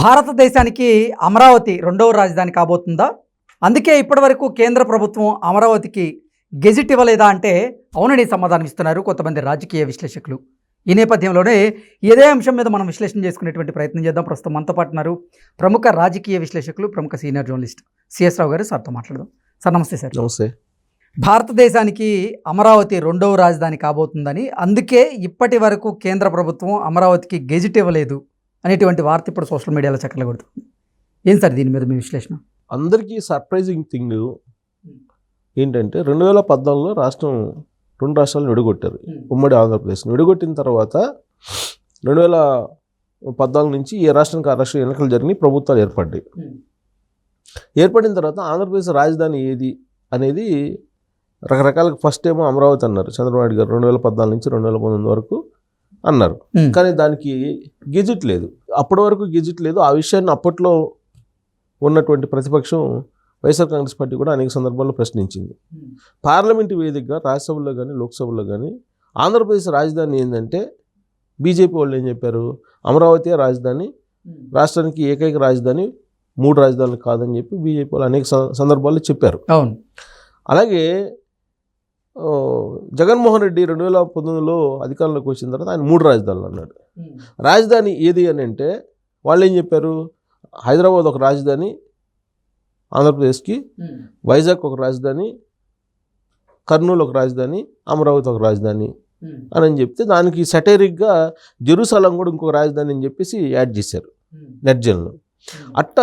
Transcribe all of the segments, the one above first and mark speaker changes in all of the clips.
Speaker 1: భారతదేశానికి అమరావతి రెండవ రాజధాని కాబోతుందా? అందుకే ఇప్పటివరకు కేంద్ర ప్రభుత్వం అమరావతికి గెజిట్ ఇవ్వలేదా అంటే అవునని సమాధానం ఇస్తున్నారు కొంతమంది రాజకీయ విశ్లేషకులు. ఈ నేపథ్యంలోనే ఇదే అంశం మీద మనం విశ్లేషణ చేసుకునేటువంటి ప్రయత్నం చేద్దాం. ప్రస్తుతం మనతో పాటు ఉన్నారు ప్రముఖ రాజకీయ విశ్లేషకులు ప్రముఖ సీనియర్ జర్నలిస్ట్ సిఎస్ రావు గారు. సార్తో మాట్లాడదాం. సార్ నమస్తే సార్.
Speaker 2: నమస్తే.
Speaker 1: భారతదేశానికి అమరావతి రెండవ రాజధాని కాబోతుందని అందుకే ఇప్పటి వరకు కేంద్ర ప్రభుత్వం అమరావతికి గెజిట్ ఇవ్వలేదు. అనేటువంటి వార్త ఇప్పుడు సోషల్ మీడియాలో చక్కర్లు కొడుతుంది. ఏం సార్ దీని మీద మీ విశ్లేషణ?
Speaker 2: అందరికీ సర్ప్రైజింగ్ థింగ్ ఏంటంటే రెండు వేల పద్నాలుగులో రాష్ట్రం రెండు రాష్ట్రాలను విడగొట్టారు. ఉమ్మడి ఆంధ్రప్రదేశ్ విడగొట్టిన తర్వాత రెండు వేల పద్నాలుగు నుంచి ఏ రాష్ట్రానికి ఆ రాష్ట్రం ఎన్నికలు జరిగినాయి ప్రభుత్వాలు ఏర్పడ్డాయి. ఏర్పడిన తర్వాత ఆంధ్రప్రదేశ్ రాజధాని ఏది అనేది రకరకాల ఫస్ట్ ఏమో అమరావతి అన్నారు చంద్రబాబు నాయుడు గారు రెండు వేల పద్నాలుగు నుంచి రెండు వేల పంతొమ్మిది వరకు. అన్నారు. కానీ దానికి గెజిట్ లేదు. అప్పటి వరకు గెజిట్ లేదు. ఆ విషయాన్ని అప్పట్లో ఉన్నటువంటి ప్రతిపక్షం వైఎస్ఆర్ కాంగ్రెస్ పార్టీ కూడా అనేక సందర్భాల్లో ప్రశ్నించింది. పార్లమెంటు వేదికగా రాజ్యసభలో కానీ లోక్సభలో కానీ ఆంధ్రప్రదేశ్ రాజధాని ఏంటంటే బీజేపీ వాళ్ళు ఏం చెప్పారు? అమరావతి రాజధాని రాష్ట్రానికి ఏకైక రాజధాని మూడు రాజధానులు కాదని చెప్పి బీజేపీ వాళ్ళు అనేక సందర్భాల్లో చెప్పారు.
Speaker 1: అవును.
Speaker 2: అలాగే జగన్మోహన్ రెడ్డి రెండు వేల పంతొమ్మిదిలో అధికారంలోకి వచ్చిన తర్వాత ఆయన మూడు రాజధానులు అన్నాడు. రాజధాని ఏది అని అంటే వాళ్ళు ఏం చెప్పారు? హైదరాబాద్ ఒక రాజధాని ఆంధ్రప్రదేశ్కి వైజాగ్ ఒక రాజధాని కర్నూలు ఒక రాజధాని అమరావతి ఒక రాజధాని అని అని చెప్తే దానికి సటైరిక్గా జెరూసలం కూడా ఇంకొక రాజధాని అని చెప్పేసి యాడ్ చేశారు నెట్జన్లో. అట్ట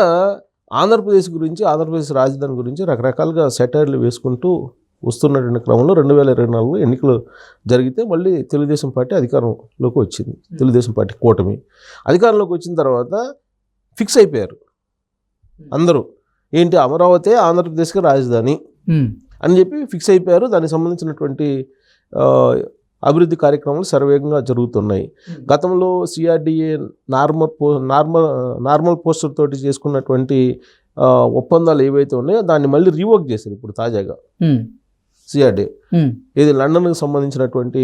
Speaker 2: ఆంధ్రప్రదేశ్ గురించి ఆంధ్రప్రదేశ్ రాజధాని గురించి రకరకాలుగా సెటైర్లు వేసుకుంటూ వస్తున్నటువంటి క్రమంలో రెండు వేల ఇరవై నాలుగులో ఎన్నికలు జరిగితే మళ్ళీ తెలుగుదేశం పార్టీ అధికారంలోకి వచ్చింది. తెలుగుదేశం పార్టీ కూటమి. అధికారంలోకి వచ్చిన తర్వాత ఫిక్స్ అయిపోయారు. అందరూ ఏంటి అమరావతి ఆంధ్రప్రదేశ్కి రాజధాని అని చెప్పి ఫిక్స్ అయిపోయారు. దానికి సంబంధించినటువంటి అభివృద్ధి కార్యక్రమాలు సర్వేగంగా జరుగుతున్నాయి. గతంలో సిఆర్డిఏ నార్మల్ పో నార్మల్ నార్మల్ పోస్టర్ తోటి చేసుకున్నటువంటి ఒప్పందాలు ఏవైతే ఉన్నాయో దాన్ని మళ్ళీ రీవర్క్ చేశారు ఇప్పుడు తాజాగా. సిఆర్డిఏ ఇది లండన్కి సంబంధించినటువంటి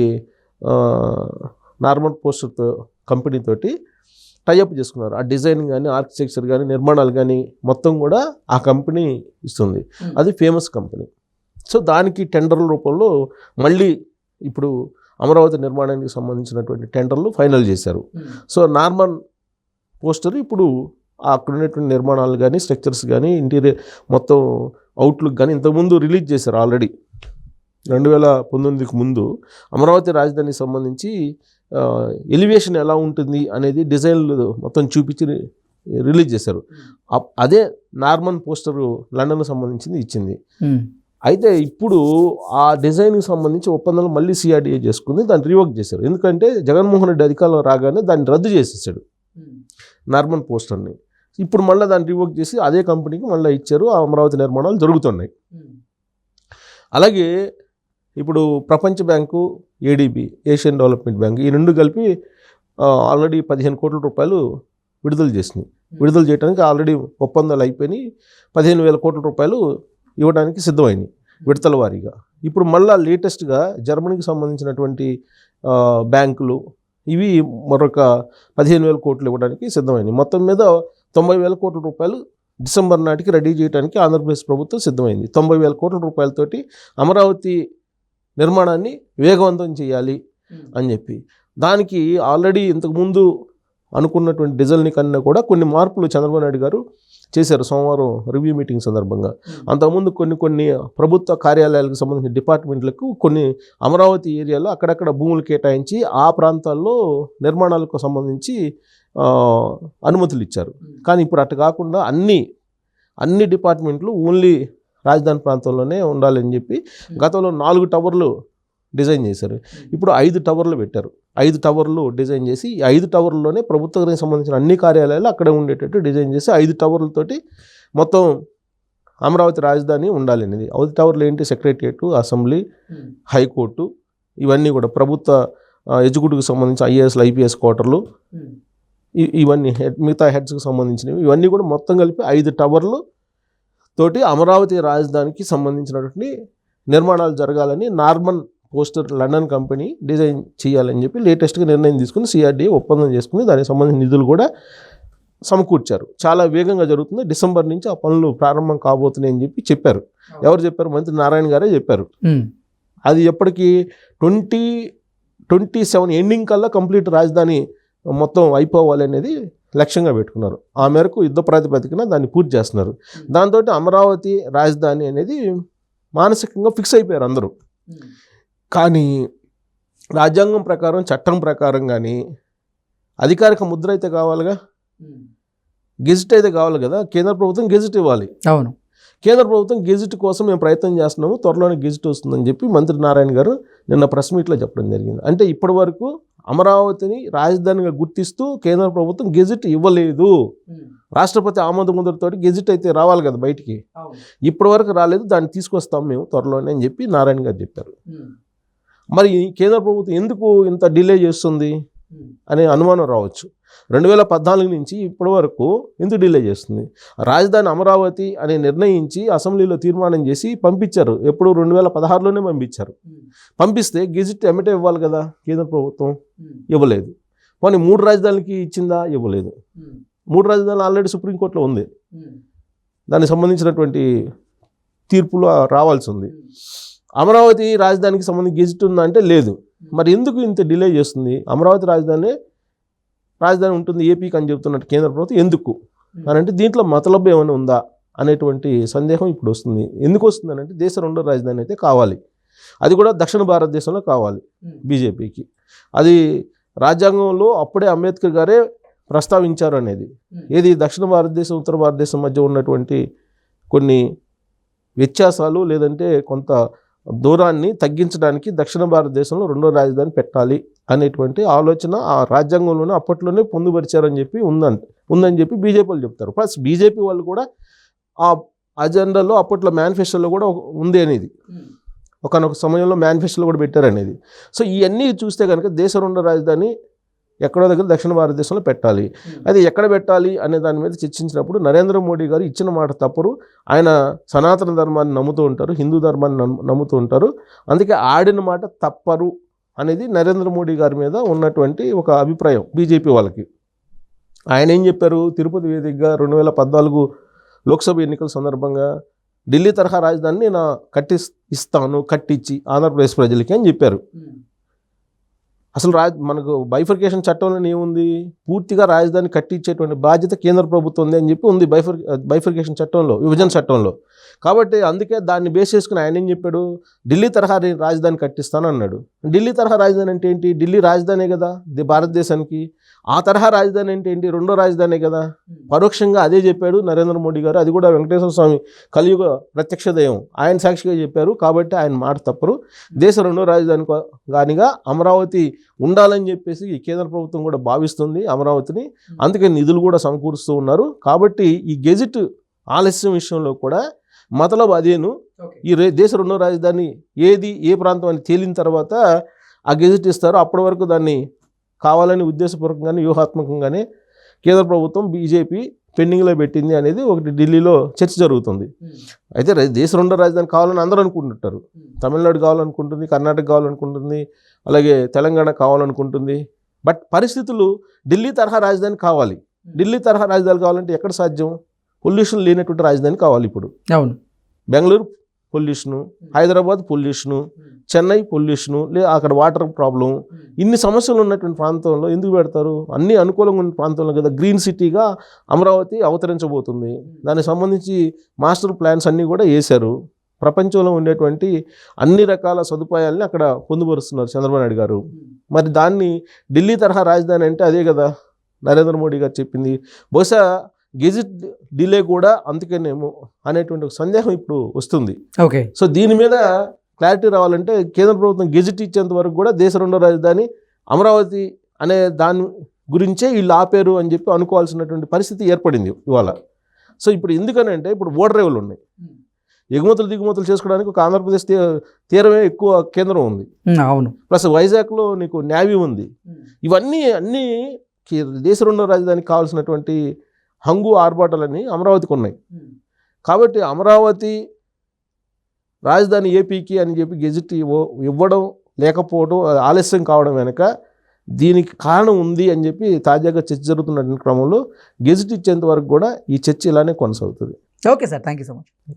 Speaker 2: నార్మల్ పోస్టర్తో కంపెనీ తోటి టైఅప్ చేసుకున్నారు. ఆ డిజైన్ కానీ ఆర్కిటెక్చర్ కానీ నిర్మాణాలు కానీ మొత్తం కూడా ఆ కంపెనీ ఇస్తుంది. అది ఫేమస్ కంపెనీ. సో దానికి టెండర్ల రూపంలో మళ్ళీ ఇప్పుడు అమరావతి నిర్మాణానికి సంబంధించినటువంటి టెండర్లు ఫైనల్ చేశారు. సో నార్మల్ పోస్టర్ ఇప్పుడు ఆ అక్కడ ఉన్నటువంటి నిర్మాణాలు కానీ స్ట్రక్చర్స్ కానీ ఇంటీరియర్ మొత్తం అవుట్లుక్ కానీ ఇంతకుముందు రిలీజ్ చేశారు ఆల్రెడీ. రెండు వేల పంతొమ్మిదికి ముందు అమరావతి రాజధానికి సంబంధించి ఎలివేషన్ ఎలా ఉంటుంది అనేది డిజైన్లు మొత్తం చూపించి రిలీజ్ చేశారు. అప్- అదే నార్మల్ పోస్టరు లండన్కి సంబంధించింది ఇచ్చింది. అయితే ఇప్పుడు ఆ డిజైన్కి సంబంధించి ఒప్పందాలు మళ్ళీ సిఆర్డీఏ చేసుకుంది దాన్ని రివోక్ చేశారు. ఎందుకంటే జగన్మోహన్ రెడ్డి అధికారంలో రాగానే దాన్ని రద్దు చేసేసాడు. నార్మల్ పోస్టర్ని. ఇప్పుడు మళ్ళీ దాన్ని రివోక్ చేసి అదే కంపెనీకి మళ్ళీ ఇచ్చారు ఆ అమరావతి నిర్మాణాలు జరుగుతున్నాయి. అలాగే ఇప్పుడు ప్రపంచ bank ADB Asian Development Bank ఈ రెండు కలిపి ఆల్రెడీ పదిహేను కోట్ల రూపాయలు విడుదల చేసినాయి. విడుదల చేయడానికి ఆల్రెడీ ఒప్పందాలు అయిపోయినాయి. పదిహేను వేల కోట్ల రూపాయలు ఇవ్వడానికి సిద్ధమైనవి విడతల వారీగా. ఇప్పుడు మళ్ళా లేటెస్ట్గా జర్మనీకి సంబంధించినటువంటి బ్యాంకులు ఇవి మరొక పదిహేను వేల కోట్లు ఇవ్వడానికి సిద్ధమైనవి మొత్తం మీద తొంభై వేల కోట్ల రూపాయలు డిసెంబర్ నాటికి రెడీ చేయడానికి ఆంధ్రప్రదేశ్ ప్రభుత్వం సిద్ధమైంది. తొంభై వేల కోట్ల రూపాయలతోటి అమరావతి నిర్మాణాన్ని వేగవంతం చేయాలి అని చెప్పి. దానికి ఆల్రెడీ ఇంతకుముందు అనుకున్నటువంటి డిజైల్ని కన్నా కూడా కొన్ని మార్పులు చంద్రబాబు నాయుడు గారు చేశారు సోమవారం రివ్యూ మీటింగ్ సందర్భంగా. అంతకుముందు కొన్ని కొన్ని ప్రభుత్వ కార్యాలయాలకు సంబంధించిన డిపార్ట్మెంట్లకు కొన్ని అమరావతి ఏరియాలో అక్కడక్కడ భూములు కేటాయించి ఆ ప్రాంతాల్లో నిర్మాణాలకు సంబంధించి అనుమతులు ఇచ్చారు. కానీ ఇప్పుడు అటు కాకుండా అన్ని అన్ని డిపార్ట్మెంట్లు ఓన్లీ రాజధాని ప్రాంతంలోనే ఉండాలని చెప్పి గతంలో నాలుగు టవర్లు డిజైన్ చేశారు. ఇప్పుడు ఐదు టవర్లు పెట్టారు. ఐదు టవర్లు డిజైన్ చేసి ఈ ఐదు టవర్లలోనే ప్రభుత్వానికి సంబంధించిన అన్ని కార్యాలయాలు అక్కడే ఉండేటట్టు డిజైన్ చేసి ఐదు టవర్లతోటి మొత్తం అమరావతి రాజధాని ఉండాలి అనేది. ఐదు టవర్లు ఏంటి? సెక్రటరియట్ అసెంబ్లీ హైకోర్టు ఇవన్నీ కూడా ప్రభుత్వ ఎగ్జిక్యూటివ్కి సంబంధించి ఐఏఎస్ ఐపీఎస్ క్వార్టర్లు ఇవన్నీ హెడ్ మిగతా హెడ్స్కి సంబంధించినవి. ఇవన్నీ కూడా మొత్తం కలిపి ఐదు టవర్లు తోటి అమరావతి రాజధానికి సంబంధించినటువంటి నిర్మాణాలు జరగాలని Norman Foster London company design చేయాలని చెప్పి లేటెస్ట్గా నిర్ణయం తీసుకుని సిఆర్డీఏ ఒప్పందం చేసుకుని దానికి సంబంధించిన నిధులు కూడా సమకూర్చారు. చాలా వేగంగా జరుగుతుంది. డిసెంబర్ నుంచి ఆ పనులు ప్రారంభం కాబోతున్నాయి అని చెప్పి చెప్పారు. ఎవరు చెప్పారు? మంత్రి నారాయణ గారే చెప్పారు. అది ఎప్పటికీ ట్వంటీ ట్వంటీ సెవెన్ ఎండింగ్ కల్లా కంప్లీట్ రాజధాని మొత్తం అయిపోవాలి అనేది లక్ష్యంగా పెట్టుకున్నారు. ఆ మేరకు యుద్ధ ప్రాతిపదికన దాన్ని పూర్తి చేస్తున్నారు. దాంతో అమరావతి రాజధాని అనేది మానసికంగా ఫిక్స్ అయిపోయారు అందరూ. కానీ రాజ్యాంగం ప్రకారం చట్టం ప్రకారం కానీ అధికారిక ముద్ర అయితే కావాలిగా? గెజిట్ అయితే కావాలి కదా? కేంద్ర ప్రభుత్వం గెజిట్ ఇవ్వాలి.
Speaker 1: అవును.
Speaker 2: కేంద్ర ప్రభుత్వం గెజిట్ కోసం మేము ప్రయత్నం చేస్తున్నాము త్వరలోనే గెజిట్ వస్తుందని చెప్పి మంత్రి నారాయణ గారు నిన్న ప్రెస్ మీట్లో చెప్పడం జరిగింది. అంటే ఇప్పటి వరకు అమరావతిని రాజధానిగా గుర్తిస్తూ కేంద్ర ప్రభుత్వం గెజిట్ ఇవ్వలేదు. రాష్ట్రపతి ఆమోద ముద్రతో గెజిట్ అయితే రావాలి కదా బయటికి. ఇప్పటి వరకు రాలేదు దాన్ని తీసుకొస్తాం మేము త్వరలోనే అని చెప్పి నారాయణ గారు చెప్పారు. మరి కేంద్ర ప్రభుత్వం ఎందుకు ఇంత డిలే చేస్తుంది? అనే అనుమానం రావచ్చు. రెండు వేల పద్నాలుగు నుంచి ఇప్పటి వరకు ఎందుకు డిలే చేస్తుంది? రాజధాని అమరావతి అని నిర్ణయించి అసెంబ్లీలో తీర్మానం చేసి పంపించారు. ఎప్పుడు? రెండు వేల పదహారులోనే పంపించారు. పంపిస్తే గెజిట్ ఎమ్మటే ఇవ్వాలి కదా కేంద్ర ప్రభుత్వం? ఇవ్వలేదు. పోనీ మూడు రాజధానులకి ఇచ్చిందా? ఇవ్వలేదు. మూడు రాజధానులు ఆల్రెడీ సుప్రీంకోర్టులో ఉంది. దానికి సంబంధించినటువంటి తీర్పులు రావాల్సి ఉంది. అమరావతి రాజధానికి సంబంధించి గెజిట్ ఉందా అంటే లేదు. మరి ఎందుకు ఇంత డిలే చేస్తుంది? అమరావతి రాజధాని రాజధాని ఉంటుంది ఏపీకి అని చెప్తున్నట్టు కేంద్ర ప్రభుత్వం ఎందుకు? అని అంటే దీంట్లో మతలబ్బు ఏమైనా ఉందా అనేటువంటి సందేహం ఇప్పుడు వస్తుంది. ఎందుకు వస్తుంది అని అంటే దేశ రెండో రాజధాని అయితే కావాలి. అది కూడా దక్షిణ భారతదేశంలో కావాలి బీజేపీకి. అది రాజ్యాంగంలో అప్పుడే అంబేద్కర్ గారే ప్రస్తావించారు అనేది. ఏది దక్షిణ భారతదేశం ఉత్తర భారతదేశం మధ్య ఉన్నటువంటి కొన్ని వ్యత్యాసాలు లేదంటే కొంత దూరాన్ని తగ్గించడానికి దక్షిణ భారతదేశంలో రెండో రాజధాని పెట్టాలి. అనేటువంటి ఆలోచన ఆ రాజ్యాంగంలోనే అప్పట్లోనే పొందుపరిచారని చెప్పి ఉందని ఉందని చెప్పి బీజేపీ వాళ్ళు చెప్తారు. ప్లస్ బీజేపీ వాళ్ళు కూడా ఆ అజెండాలో అప్పట్లో మేనిఫెస్టోలో కూడా ఉంది అనేది. ఒకనొక సమయంలో మేనిఫెస్టోలో కూడా పెట్టారు అనేది. సో ఇవన్నీ చూస్తే కనుక దేశ రెండో రాజధాని ఎక్కడో దగ్గర దక్షిణ భారతదేశంలో పెట్టాలి. అది ఎక్కడ పెట్టాలి అనే దాని మీద చర్చించినప్పుడు నరేంద్ర మోడీ గారు ఇచ్చిన మాట తప్పరు. ఆయన సనాతన ధర్మాన్ని నమ్ముతూ ఉంటారు హిందూ ధర్మాన్ని నమ్ము- నమ్ముతూ ఉంటారు. అందుకే ఆడిన మాట తప్పరు అనేది నరేంద్ర మోడీ గారి మీద ఉన్నటువంటి ఒక అభిప్రాయం బీజేపీ వాళ్ళకి. ఆయన ఏం చెప్పారు? తిరుపతి వేదికగా రెండు వేల పద్నాలుగు లోక్సభ ఎన్నికల సందర్భంగా ఢిల్లీ తరహా రాజధానిని నా కట్టి ఇస్తాను కట్టించి ఆంధ్రప్రదేశ్ ప్రజలకి అని చెప్పారు. అసలు రాజ్ మనకు బైఫర్కేషన్ చట్టంలో ఏముంది? పూర్తిగా రాజధాని కట్టించేటువంటి బాధ్యత కేంద్ర ప్రభుత్వం ఉంది అని చెప్పి ఉంది బైఫర్ బైఫర్కేషన్ చట్టంలో విభజన చట్టంలో. కాబట్టి అందుకే దాన్ని బేస్ చేసుకుని ఆయన ఏం చెప్పాడు? ఢిల్లీ తరహా రాజధాని కట్టిస్తాను అన్నాడు. ఢిల్లీ తరహా రాజధాని అంటే ఏంటి? ఢిల్లీ రాజధానే కదా భారతదేశానికి. ఆ తరహా రాజధాని అంటే ఏంటి? రెండో రాజధానే కదా. పరోక్షంగా అదే చెప్పాడు నరేంద్ర మోడీ గారు. అది కూడా వెంకటేశ్వర స్వామి కలియుగ ప్రత్యక్ష దైవం. ఆయన సాక్షిగా చెప్పారు కాబట్టి ఆయన మాట తప్పరు. దేశ రెండో రాజధాని కానిగా అమరావతి ఉండాలని చెప్పేసి ఈ కేంద్ర ప్రభుత్వం కూడా భావిస్తుంది అమరావతిని. అందుకే నిధులు కూడా సమకూరుస్తూ ఉన్నారు. కాబట్టి ఈ గెజిట్ ఆలస్యం విషయంలో కూడా మతలబ్ అదేను. ఈ రే దేశ రెండో రాజధాని ఏది ఏ ప్రాంతం అని తేలిన తర్వాత ఆ గెజిట్ ఇస్తారు. అప్పటి వరకు దాన్ని కావాలని ఉద్దేశపూర్వకంగానే వ్యూహాత్మకంగానే కేంద్ర ప్రభుత్వం బీజేపీ పెండింగ్లో పెట్టింది అనేది ఒకటి ఢిల్లీలో చర్చ జరుగుతుంది. అయితే రే- దేశ రెండో రాజధాని కావాలని అందరూ అనుకుంటుంటారు. తమిళనాడు కావాలనుకుంటుంది కర్ణాటక కావాలనుకుంటుంది అలాగే తెలంగాణ కావాలనుకుంటుంది. బట్ పరిస్థితులు ఢిల్లీ తరహా రాజధాని కావాలి. ఢిల్లీ తరహా రాజధాని కావాలంటే ఎక్కడ సాధ్యం? పొల్యూషన్ లేనటువంటి రాజధాని కావాలి ఇప్పుడు.
Speaker 1: అవును.
Speaker 2: Bengaluru pollution Hyderabad pollution Chennai pollution లేదా అక్కడ వాటర్ ప్రాబ్లం ఇన్ని సమస్యలు ఉన్నటువంటి ప్రాంతంలో ఎందుకు పెడతారు? అన్ని అనుకూలంగా ఉన్న ప్రాంతంలో కదా గ్రీన్ సిటీగా అమరావతి అవతరించబోతుంది. దానికి సంబంధించి మాస్టర్ ప్లాన్స్ అన్నీ కూడా వేశారు. ప్రపంచంలో ఉండేటువంటి అన్ని రకాల సదుపాయాలని అక్కడ పొందుపరుస్తున్నారు చంద్రబాబు నాయుడు గారు. మరి దాన్ని ఢిల్లీ తరహా రాజధాని అంటే అదే కదా? నరేంద్ర మోడీ గారు చెప్పింది. బహుశా గెజిట్ డిలే కూడా అందుకేనేమో అనేటువంటి ఒక సందేహం ఇప్పుడు వస్తుంది.
Speaker 1: ఓకే.
Speaker 2: సో దీని మీద క్లారిటీ రావాలంటే కేంద్ర ప్రభుత్వం గెజిట్ ఇచ్చేంత వరకు కూడా దేశ రెండో రాజధాని అమరావతి అనే దాని గురించే వీళ్ళు ఆపారు అని చెప్పి అనుకోవాల్సినటువంటి పరిస్థితి ఏర్పడింది ఇవాళ. సో ఇప్పుడు ఎందుకనంటే ఇప్పుడు ఓడరేవులు ఉన్నాయి. ఎగుమతులు దిగుమతులు చేసుకోవడానికి ఒక ఆంధ్రప్రదేశ్ తీ- తీరమే ఎక్కువ కేంద్రం ఉంది.
Speaker 1: అవును.
Speaker 2: ప్లస్ వైజాగ్లో నీకు నేవీ ఉంది. ఇవన్నీ అన్నీ దేశ రెండో రాజధానికి కావాల్సినటువంటి హంగు ఆర్భాటాలన్నీ అమరావతికి ఉన్నాయి. కాబట్టి అమరావతి రాజధాని ఏపీకి అని చెప్పి గెజిట్ ఇవ్వ- ఇవ్వడం లేకపోవడం ఆలస్యం కావడం వెనక దీనికి కారణం ఉంది అని చెప్పి తాజాగా చర్చ జరుగుతున్న క్రమంలో గెజిట్ ఇచ్చేంత వరకు కూడా ఈ చర్చ ఇలానే కొనసాగుతుంది.
Speaker 1: Okay sir. Thank you so much.